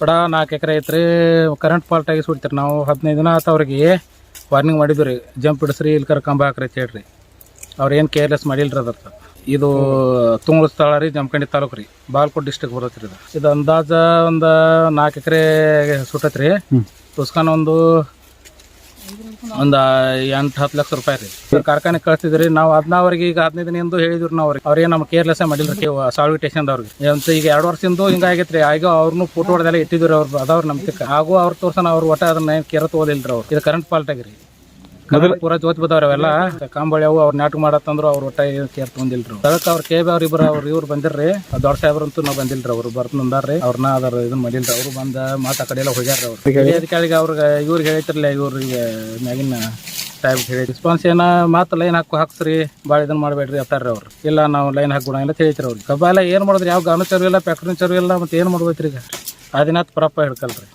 ಪಡ ನಾಲ್ಕು ಎಕರೆ ಐತ್ರಿ. ಕರೆಂಟ್ ಫಾಲ್ಟ್ ಆಗಿ ಸುಡ್ತೀರಿ ನಾವು. ಹದಿನೈದು ದಿನ ಆತ ಅವ್ರಿಗೆ ವಾರ್ನಿಂಗ್ ಮಾಡಿದ್ವಿ ರೀ. ಜಂಪ್ ಇಡಿಸ್ರಿ ಇಲ್ಲಿ ಕರ ಕಂಬ ಹಾಕ್ರಿ ಅಂತ ಹೇಳ್ರಿ. ಅವ್ರು ಏನು ಕೇರ್ಲೆಸ್ ಮಾಡಿಲ್ರಿ ಅದ್ರದ್ದು ಇದು ತುಂಗಳ ಸ್ಥಳ ರೀ ಜಮಖಂಡಿ ತಾಲೂಕು ರೀ. ಬಾಲ್ಕೋಟ್ ಡಿಸ್ಟಿಕ್ ಬರುತ್ತೆ ರೀ ಇದು. ಇದು ಅಂದಾಜ ಒಂದು ನಾಲ್ಕು ಎಕರೆ ಸುಟತ್ರಿ ರೀ ಉಸ್ಕಾನ ಒಂದು ಒಂದು ಎಂಟು, ಹತ್ತು ಲಕ್ಷ ರೂಪಾಯಿ ರೀ. ಕಾರ್ಖಾನೆ ಕಳಿಸ್ತಿದ್ರಿ, ನಾವು ಅದನ್ನ ಈಗ ಹದಿನೈದು ದಿನ ಎಂದು ಹೇಳಿದ್ರು ನಾವು ಅವ್ರಿಗೆ. ಅವ್ರಿಗೆ ನಮ್ಮ ಕೇರ್ಲೆಸ್ ಮಾಡಿಲ್ರಿ ಸಾಲ್ವಿ ಅವ್ರಿಗೆ ಅಂತ ಈಗ ಎರಡು ವರ್ಷದಿಂದ ಹಿಂಗಾಗೈತ್ರಿ ಈಗ ಅವ್ರನ್ನೂ ಫೋಟೋ ಹೊಡೆದೆಲ್ಲ ಇಟ್ಟಿದ್ರು ಅವ್ರು ಅದಾವ್ರ ನಮ್ಮ ಹಾಗೂ ಅವ್ರು ತೋರ್ಸನ ಅವ್ರು ಒಟ್ಟ ಅದನ್ನ ಕೇರ ತಗೋದಿಲ್ರಿ ಅವ್ರು. ಇದು ಕರೆಂಟ್ ಫಾಲ್ಟ್ ಆಗಿರಿ ಪೂರಾ ಜೋತ್ ಬಿದ್ದಾವ್ರಿ ಅವೆಲ್ಲ. ಕಾಂಬಳಿ ಅವು ಅವ್ರು ನಾಟಕ ಮಾಡತ್ತಂದ್ರು ಅವ್ರು ಒಟ್ಟ ಕೇರ್ ತೊಗೊಂದಿಲ್ರಿ ಅದಕ್ಕೆ ಅವ್ರ ಕೆ ಬಿ ಅವ್ರ ಇಬ್ರು ಅವ್ರು ಇವ್ರು ಬಂದಿರ್ರಿ. ದೊಡ್ಡ ದೊಡ್ಡ ಸಾಹೇಬ್ರಂತೂ ನಾವು ಬಂದಿಲ್ರಿ ಅವ್ರು. ಬರ್ತ ನಂದಾರ್ರಿ ಅವ್ರನ್ನ ಅದರ ಇದನ್ನ ಮಾಡಿಲ್ರಿ. ಅವ್ರು ಬಂದ ಮಾತು ಆ ಕಡೆ ಎಲ್ಲ ಹೋಗ್ಯಾರ ಅವ್ರು ಕೆಳಗೆ ಅವ್ರಿಗೆ ಇವ್ರಿಗೆ ಹೇಳ್ತಿರ್ಲಿ ಇವ್ರಿಗೆ ಮ್ಯಾಗಿನ ಟೈಪ್ ಹೇಳಿ. ರೆಸ್ಪಾನ್ಸ್ ಏನ ಮಾತು ಲೈನ್ ಹಾಕು ಹಾಕ್ಸ್ರಿ. ಭಾಳ ಇದನ್ನ ಮಾಡಬೇಡ್ರಿ ಅಂತಾರ್ರಿ ಅವ್ರು. ಇಲ್ಲ ನಾವು ಲೈನ್ ಹಾಕೋಣ ಇಲ್ಲ ಹೇಳ್ತಿರಿ ಅವ್ರಿಗೆ ಕಬ್ಬ ಎಲ್ಲ ಏನು ಮಾಡಿದ್ರಿ? ಯಾವ ಗಾನ ಚರ್ವಿಲ್ಲ ಇಲ್ಲ ಫ್ಯಾಕ್ಟ್ರಿ ಚರು ಇಲ್ಲ ಮತ್ತೆ ಏನು ಮಾಡ್ಬೇಕ್ರಿ ಈಗ? ಆ ದಿನ ಪ್ರಪ್ಪ ಹಿಡ್ಕಲ್ರಿ.